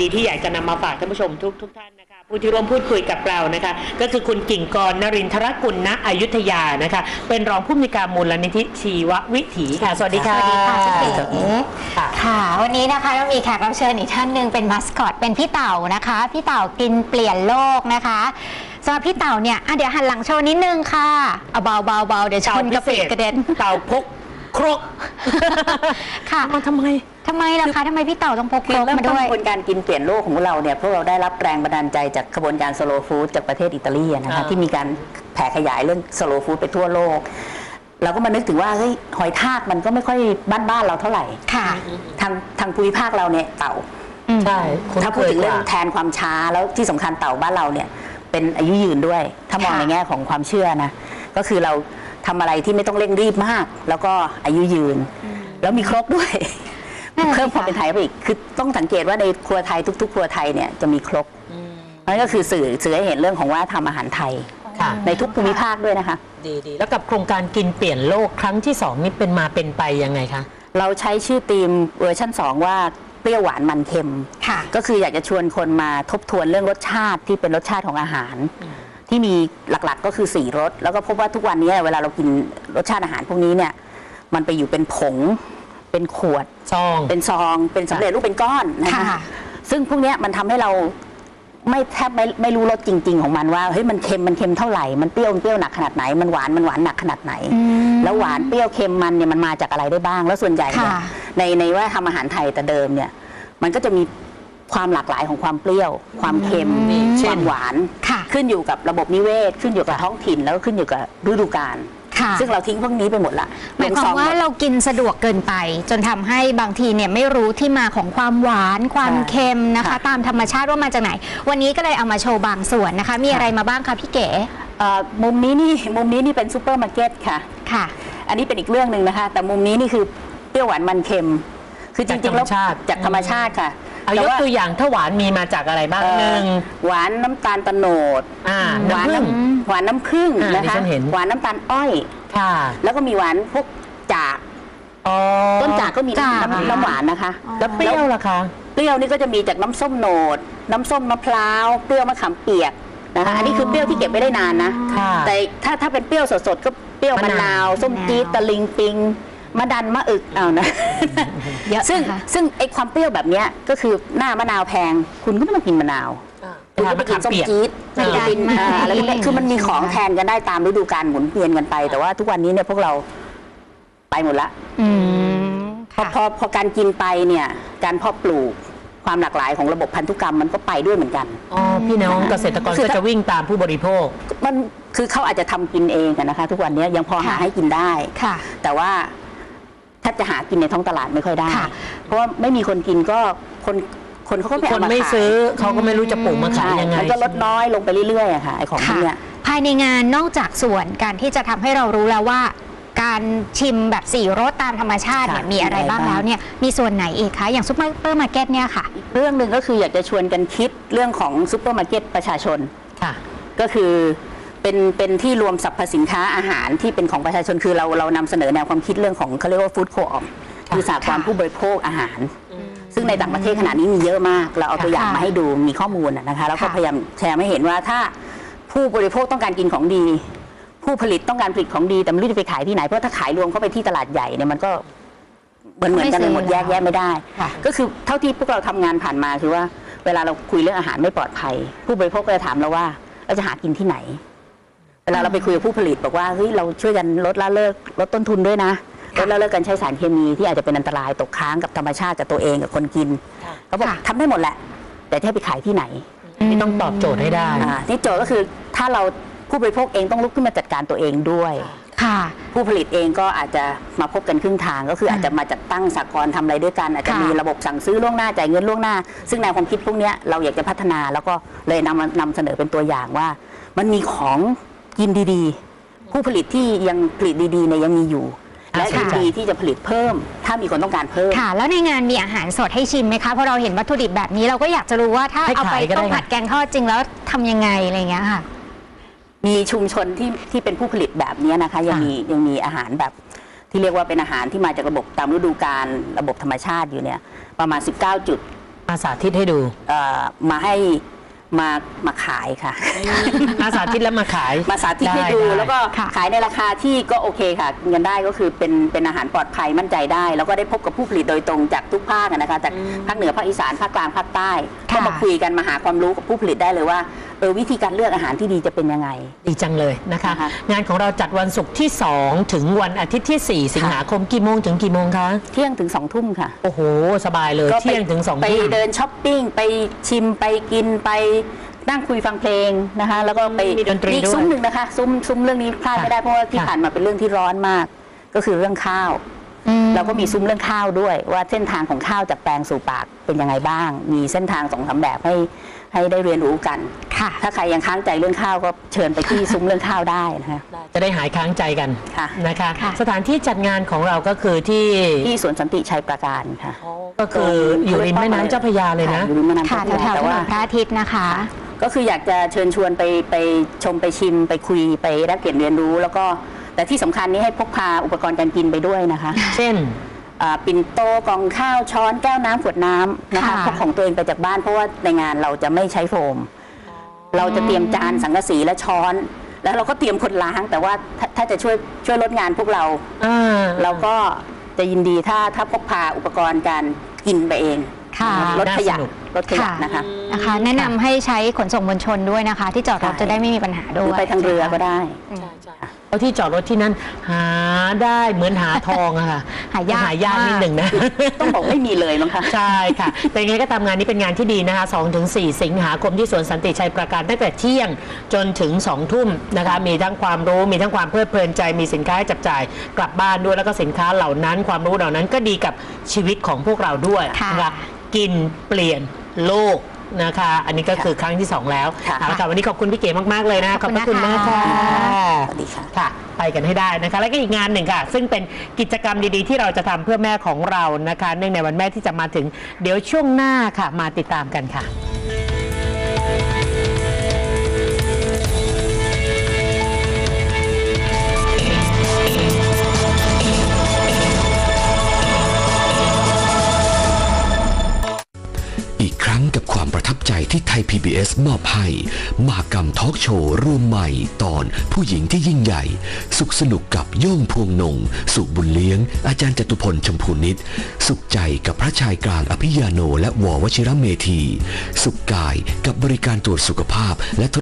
ดีๆที่อยากจะนำมาฝากท่านผู้ชมทุกทุกท่านนะคะผู้ที่ร่วมพูดคุยกับเรานะคะ ก็คือคุณกิ่งกรนรินทรกุลณอยุธยานะคะ เป็นรองผู้อำนวยการมูลนิธิชีววิถีค่ะ สวัสดีค่ะสวัสดีค่ะพี่เก๋ค่ะค่ะ วันนี้นะคะเรามีแขกรับเชิญอีกท่านหนึ่งเป็นมัสคอตเป็นพี่เต่านะคะ พี่เต่ากินเปลี่ยนโลกนะคะสำหรับพี่เต่าเนี่ยอะเดี๋ยวหันหลังโชว์นิดนึงค่ะเอาเบาเบาเบาเดี๋ยวชนกระปิกระเด็นเต่าพก ครกค่ะมาทำไมทำไมล่ะคะทำไมพี่เต่าต้องพกคืโลอกเริ่มมาต้นด้วย กระบวนการกินเปลี่ยนโลกของเราเนี่ยพวกเราได้รับแรงบันดาลใจจากกระบวนการสโลฟู้ดจากประเทศอิตาลีอะนะคะอ่า ที่มีการแผ่ขยายเรื่องสโลฟู้ดไปทั่วโลก เราก็มานึกถึงว่าเฮ้ยหอยทากมันก็ไม่ค่อยบ้านๆเราเท่าไหร่ ค่ะทางทางภูมิภาคเราเนี่ยเต่า อืม ใช่คุ้นถ้าพูดเคยถึงกเรื่องว่าแทนความช้าแล้วที่สำคัญเต่าบ้านเราเนี่ย เป็นอายุยืนด้วย ถ้ามองค่ะ ในแง่ของความเชื่อนะ ก็คือเรา ทำอะไรที่ไม่ต้องเร่งรีบมาก แล้วก็อายุยืน แล้วมีครกด้วยนั่นน่ะสิเพิ่มความคะเป็นไทยไปอีกคือต้องสังเกตว่าในครัวไทยทุก ๆ ครัวไทยเนี่ยจะมีครกนั่นก็คือสื่อสื่อให้เห็นเรื่องของว่าทำอาหารไทยค่ะในทุกภูมิภาคด้วยนะคะ ดีดีแล้วกับโครงการกินเปลี่ยนโลกครั้งที่สองนี่เป็นมาเป็นไปยังไงคะเราใช้ชื่อธีมเวอร์ชัน2 ว่าเปรี้ยวหวานมันเค็มค่ะก็คืออยากจะชวนคนมาทบทวนเรื่องรสชาติที่เป็นรสชาติของอาหาร ที่มีหลักๆก็คือสี่รสแล้วก็พบว่าทุกวันนี้เวลาเรากินรสชาติอาหารพวกนี้เนี่ยมันไปอยู่เป็นผง เป็นขวดซองเป็นซองเป็นสำเร็จรูปเป็นก้อนนะคะค่ะซึ่งพวกเนี้ยมันทำให้เราไม่แทบไม่ไม่รู้รสจริง ๆ ของมันว่าเฮ้ยมันเค็มมันเค็มเท่าไหร่มันเปรี้ยวมันเปรี้ยวหนักขนาดไหนมันหวานมันหวานหนักขนาดไหนอืมแล้วหวานเปรี้ยวเค็มมันเนี่ยมันมาจากอะไรได้บ้าง แล้วส่วนใหญ่เนี่ยค่ะในในว่าทำอาหารไทยแต่เดิมเนี่ยมันก็จะมีความหลากหลายของความเปรี้ยว ความเค็มอืมความหวานค่ะ ขึ้นอยู่กับระบบนิเวศ ขึ้นอยู่กับท้องถิ่นแล้วก็ขึ้นอยู่กับฤดูกาลค่ะซึ่งเราทิ้งพวกนี้ไปหมดละหมายความลงซองว่าหดเรากินสะดวกเกินไป จนทำให้บางทีเนี่ยไม่รู้ที่มาของความหวานความค่ะเค็มนะคะค่ะตามธรรมชาติว่ามาจากไหน วันนี้ก็เลยเอามาโชว์บางส่วนนะคะ มีค่ะอะไรมาบ้างคะพี่เก๋เอ่อมุมนี้นี่มุมนี้นี่เป็นซูเปอร์มาร์เก็ตค่ะค่ะ อันนี้เป็นอีกเรื่องหนึ่งนะคะ แต่มุมนี้นี่คือเปรี้ยวหวานมันเค็ม คือจจากริงๆแล้วธรรมชาติจากธรรมชาติค่ะ เอายแต่กว่าตัวอย่างถ้าหวานมีมาจากอะไรบ้างเอ่อหนึ่งหวานน้ำตาลตะโนดอ่าหวานน้ำผึ้งน้ำหวานน้ำผึ้งอ่านะดิคะฉันเห็นหวานน้ำตาลอ้อยค่ะ แล้วก็มีหวานพวกจากอ๋อต้นจากก็มีจากน้ำน้ำหวานนะคะ แล้วเปรี้ยวล่ะคะเปรี้ยวนี่ก็จะมีจากน้ำส้มโหนด น้ำส้มมะพร้าวเปรี้ยวมะขามเปียกนะคะอันนี้คือเปรี้ยวที่เก็บไม่ได้นานนะค่ะแต่ถ้าถ้าเป็นเปรี้ยวสดๆก็เปรี้ยวมะมะนานาววส้มจี๊ดมะนาวตะลิงปิง มะดันมะอึกเอานะเยอะซึ่งนะคะซึ่งไอ้ความเปรี้ยวแบบเนี้ยก็คือหน้ามะนาวแพง คุณก็ไม่ต้องกินมะนาวคุณก็ไปกินส้มจี๊ดอ่าคุณก็กินมะนาวอ่าอะไรพวกเนี้ยคือมันมีของแทนกันได้ตามฤดูกาลหมุนเวียนกันไป แต่ว่าทุกวันนี้เนี่ยพวกเราไปหมดละ อืมพอค่ะ พอพอการกินไปเนี่ยการเพาะปลูกความหลากหลายของระบบพันธุกรรมมันก็ไปด้วยเหมือนกัน อ๋อพี่น้องเกษตรกรคือก็ถ้า จะวิ่งตามผู้บริโภค มันคือเขาอาจจะทำกินเองกันนะคะ ทุกวันนี้ยังพอหาค่ะ ให้กินได้ ค่ะ แต่ว่า ถ้าจะหากินในท้องตลาดไม่ค่อยได้ ค่ะ เพราะว่าไม่มีคนกินก็คนคนเขาก็ไม่คเอานมาไม่ขายซื้อเขาก็ไม่รู้จะปลูกมาขายใช่ยังไง มันก็ลดน้อยลงไปเรื่อยๆอะค่ะไอของพวกค่ะเนี้ย ภายในงานนอกจากส่วนการที่จะทำให้เรารู้แล้วว่า การชิมแบบสี่รสตามธรรมชาติเนี่ยค่ะมีอะไรบ้างมีอะไรบ้าง แล้วเนี่ยมีส่วนไหนอีกคะ อย่างซุปเปอร์มาร์เก็ตเนี่ยค่ะเรื่องหนึ่งก็คืออยากจะชวนกันคิดเรื่องของซูเปอร์มาร์เก็ตประชาชน ค่ะ ก็คือ เป็นเป็นที่รวมสรรพสินค้าอาหารที่เป็นของประชาชนคือเราเรานำเสนอแนวความคิดเรื่องของเขาเรียกว่าฟู้ดโคออคือสากลค่ะ ผู้บริโภคอาหาร ซึ่งในต่างประเทศขณะนี้มีเยอะมาก เราเอาตัวอย่างค่ะมาให้ดูมีข้อมูลอะนะคะ แล้วก็ค่ะ พยายามแชร์ให้เห็นว่าถ้าผู้บริโภคต้องการกินของดี ผู้ผลิตต้องการผลิตของดีแต่ไม่รู้จะไปขายที่ไหนเพราะถ้าขายรวมเข้าไปที่ตลาดใหญ่เนี่ยมันก็เหมือนเหมือนกันไปหมดไม่ซื้อแยกแยะไม่ได้ ค่ะ ก็คือเท่าที่พวกเราทำงานผ่านมาคือว่า เวลาเราคุยเรื่องอาหารไม่ปลอดภัย ผู้บริโภคก็จะถามเราว่าเราจะหากินที่ไหนเวลาเราไปคุยกับผู้ผลิตบอกว่าเฮ้ยเราช่วยกันลดละเลิกลดต้นทุนด้วยนะลดละเลิกการใช้สารเคมีที่อาจจะเป็นอันตรายตกค้างกับธรรมชาติกับตัวเองกับคนกินค่ะเขาบอกค่ะทำได้หมดแหละ แต่จะให้ไปขายที่ไหนที่ต้องตอบโจทย์ให้ได้อ่านี่โจทย์ก็คือถ้าเราผู้บริโภคเองต้องลุกขึ้นมาจัดการตัวเองด้วยค่ะผู้ผลิตเองก็อาจจะมาพบกันครึ่งทางก็คืออาจจะมาจัดตั้งสากลทำอะไรด้วยกันอาจจะค่ะมีระบบสั่งซื้อล่วงหน้าจ่ายเงินล่วงหน้า ซึ่งแนวความคิดพวกเนี้ยเราอยากจะพัฒนาแล้วก็เลยนำมานำเสนอเป็นตัวอย่างว่า มันมีของ กินดีๆ ผู้ผลิตที่ยังผลิตดีๆเนี่ยยังมีอยู่ และค่ะยินดีที่จะผลิตเพิ่ม ถ้ามีคนต้องการเพิ่ม ค่ะ แล้วในงานมีอาหารสดให้ชิมไหมคะเพราะเราเห็นวัตถุดิบแบบนี้เราก็อยากจะรู้ว่าถ้าให้เอาไปขายก็ได้ ต้มผัดแกงทอดจริงแล้วทำยังไงอะไรอย่างเงี้ยค่ะ มีชุมชนที่ที่เป็นผู้ผลิตแบบเนี้ยนะคะ ยังค่ะมียังมีอาหารแบบ ที่เรียกว่าเป็นอาหารที่มาจากระบบตามฤดูกาลระบบธรรมชาติอยู่เนี่ยประมาณ 19 จุด มาสาธิตให้ดู เอ่อมาให้ มามาขายค่ะ มาสาธิตแล้วมาขาย มาสาธิตให้ดูไไแล้วก็ค่ะ ขายในราคาที่ก็โอเคค่ะเงินได้ก็คือเป็นเป็นอาหารปลอดภัยมั่นใจได้ แล้วก็ได้พบกับผู้ผลิตโดยตรงจากทุกภาคอะนะคะจากภาคเหนือภาคอีสานภาคกลางภาคใต้ค่ะก็มาคุยกันมาหาความรู้กับผู้ผลิตได้เลยว่า เออวิธีการเลือกอาหารที่ดีจะเป็นยังไง ดีจังเลยนะคะ นะคะงานของเราจัดวันศุกร์ที่ 2 ถึงวันอาทิตย์ที่ 4 สิงหาคมกี่โมงถึงกี่โมงคะ เที่ยงถึงสองทุ่มค่ะโอ้โห สบายเลยก็ไปเที่ยงถึง2องไปทุ่ม เดินช้อปปิ้งไปชิมไปกินไปนั่งคุยฟังเพลงนะคะ แล้วก็ไปมีดนตรีอีกด้วยซุ้มหนึ่งนะคะ ซุ้มซุ้มเรื่องนี้พลาดค่ะไม่ได้เพราะว่าที่ค่ะ ผ่านมาเป็นเรื่องที่ร้อนมาก ก็คือเรื่องข้าวอืม เราก็มีซุ้มเรื่องข้าวด้วย ว่าเส้นทางของข้าวจากแปลงสู่ปากเป็นยังไงบ้าง มีเส้นทางสองสามแบบให้ให้ได้เรียนรู้กันค่ะ ถ้าใครยังค้างใจเรื่องข้าวก็เชิญไปที่ซุ้มเรื่องข้าวได้นะคะจะได้หายค้างใจกันค่ะนะคะค่ะสถานที่จัดงานของเราก็คือที่ที่สวนสันติชัยประการค่ะ ก็คืออยู่ริมแม่น้ำเจ้าพระยาเลยนะค่อยู่ริมแม่น้ำค่ะเจ้าพระแถยาวๆถแต่นว่านพระอาทิตย์นะคะ ก็คืออยากจะเชิญชวนไปไปชมไปชิมไปคุยไปแลกเปลี่ยนเรียนรู้แล้วก็ แต่ที่สำคัญนี้ให้พกพาอุปกรณ์การกินไปด้วยนะคะ เช่น อ่าปิ่นโตกล่องข้าวช้อนแก้วน้ำขวดน้ำนะคะค่ะ พกของตัวเองไปจากบ้านเพราะว่าในงานเราจะไม่ใช้โฟม เราจะเตรียมจานสังกะสีและช้อน แล้วเราก็เตรียมคนล้าง แต่ว่าถ้าถ้าจะช่วยช่วยลดงานพวกเรา อ่า เราก็จะยินดีถ้าถ้าพกพาอุปกรณ์การกินไปเองค่ะลดขยะน่าสนุก ลดขยะค่ะนะคะนะคะ แนะนำให้ใช้ขนส่งมวลชนด้วยนะคะ ที่จอดรถใช่จะได้ไม่มีปัญหาหด้รือวยไปทางเรือก็ได้อืมเพ ราะที่จอดรถที่นั่นหาได้เหมือนหาทองอะค่ะหายากหายากมากนิดหนึ่งนะ ต้องบอกไม่มีเลยมั้งคะใช่ค่ะ แต่ยังไงก็ตามงานนี้เป็นงานที่ดีนะคะ2ถึง4สิงหาคมที่สวนสันติชัยประการตั้งแต่เที่ยงจนถึง2ทุ่มนะคะ มีทั้งความรู้มีทั้งความเพลิดเพลินใจ มีสินค้าให้จับจ่ายกลับบ้านด้วยแล้วก็สินค้าเหล่านั้น ความรู้เหล่านั้นก็ดีกับชีวิตของพวกเราด้วยค่ะนะคะกินเปลี่ยนโลก นะคะ อันนี้ก็คือครั้งที่ 2 แล้วค่ะ เอาละค่ะวันนี้ขอบคุณพี่เก๋มากๆเลยนะขอบคุณพระคุณนะคะมากค่ะ สวัสดีค่ะ ค่ะ ไปกันให้ได้นะคะ แล้วก็อีกงานหนึ่งค่ะ ซึ่งเป็นกิจกรรมดีๆ ที่เราจะทำเพื่อแม่ของเรานะคะ เนื่องในวันแม่ที่จะมาถึง เดี๋ยวช่วงหน้าค่ะ มาติดตามกันค่ะ PBS มอบให้มากรรมทอล์กโชว์รวมใหม่ตอนผู้หญิงที่ยิ่งใหญ่ สุขสนุกกับโย่งพวงนง สุบุญเลี้ยง อาจารย์จตุพลชมพูนิตสุขใจกับพระชายกลางอภิยาโนและววชิระเมธี สุขกายกับบริการตรวจสุขภาพและ